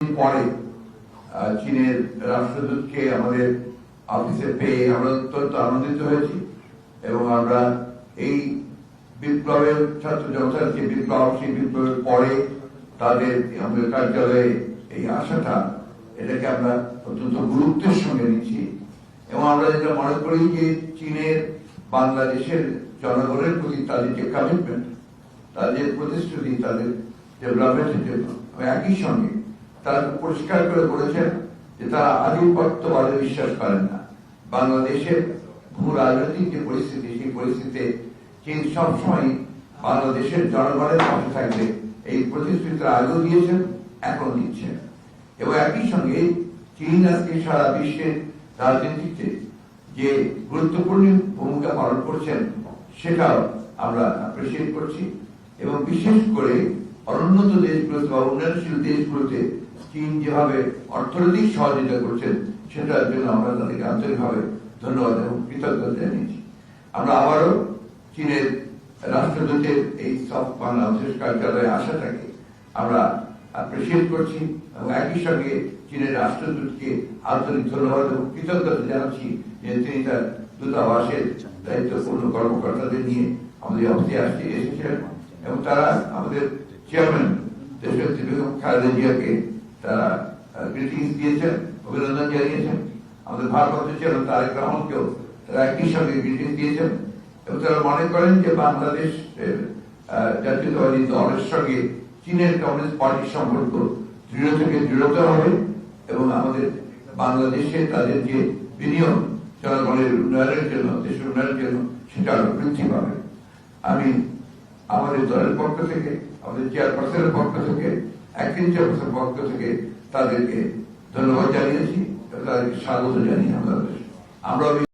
পরে চীনের রাষ্ট্রদূতকে আমাদের অফিসে পেয়ে আমরা অত্যন্ত আনন্দিত হয়েছি এবং আমরা এই বিপ্লবের ছাত্র জনতার যে বিপ্লব, সেই বিপ্লবের পরে তাদের আমাদের কার্যালয়ে এই আশাটা, এটাকে আমরা অত্যন্ত গুরুত্বের সঙ্গে নিচ্ছি। এবং আমরা যেটা মনে করি যে চীনের, বাংলাদেশের জনগণের প্রতি তাদের যে কমিটমেন্ট তাদের প্রতিশ্রুতি, তাদের ডেভেলপমেন্টের জন্য একই সঙ্গে তারা পরিষ্কার করে বলেছেন যে তারা আধিপত্যবাদে বিশ্বাস করেন না। বাংলাদেশের ভূ রাজনৈতিক যে পরিস্থিতি, সেই পরিস্থিতিতে চীন সবসময় বাংলাদেশের জনগণের পাশে থাকবে, এই প্রতিশ্রুতি আগেও দিয়েছেন এখন দিচ্ছেন। এবং একই সঙ্গে চীন আজকে সারা বিশ্বের রাজনীতিতে যে গুরুত্বপূর্ণ ভূমিকা পালন করছেন, সেটাও আমরা অ্যাপ্রিসিয়েট করছি। এবং বিশেষ করে অনুন্নত দেশগুলোতে বা উন্নয়নশীল দেশগুলোতে চীন যেভাবে অর্থনৈতিক সহযোগিতা করছেন, সেটার জন্য আমরা তাদেরকে আন্তরিকভাবে ধন্যবাদ এবং কৃতজ্ঞতা জানিয়েছি। আমরা আবারও চীনের রাষ্ট্রদূতের এই সব বাংলাদেশ কার্যালয়ে আসাটাকে আমরা অ্যাপ্রিসিয়েট করছি এবং একই সঙ্গে চীনের রাষ্ট্রদূতকে আন্তরিক ধন্যবাদ এবং কৃতজ্ঞতা জানাচ্ছি যে তিনি তার দূতাবাসের দায়িত্বপূর্ণ কর্মকর্তাদের নিয়ে আমাদের অফিসে আসতে এসেছিলেন এবং তারা আমাদের চেয়ারম্যান দেশনেত্রী বেগম খালেদা জিয়াকে তারা গ্রিটিংস দিয়েছেন, অভিনন্দন জানিয়েছেন। আমাদের ভারপ্রাপ্ত চেয়ারম্যান তারেক রহমানকেও তারা একই সঙ্গে গ্রিটিংস দিয়েছেন এবং তারা মনে করেন যে বাংলাদেশ জাতীয়তাবাদী দলের সঙ্গে চীনের কমিউনিস্ট পার্টির সম্পর্ক দৃঢ় থেকে দৃঢ়তর হবে এবং আমাদের বাংলাদেশে তাদের যে বিনিয়োগ জনগণের উন্নয়নের জন্য, দেশের উন্নয়নের জন্য সেটা আরও বৃদ্ধি পাবে। আমি আমাদের দলের পক্ষ থেকে, আমাদের চেয়ারপারসনের পক্ষ থেকে অ্যাক্টিং চেয়ারপারসনের পক্ষ থেকে তাদেরকে ধন্যবাদ জানিয়েছি তাদেরকে স্বাগত জানিয়ে আমরা আমরা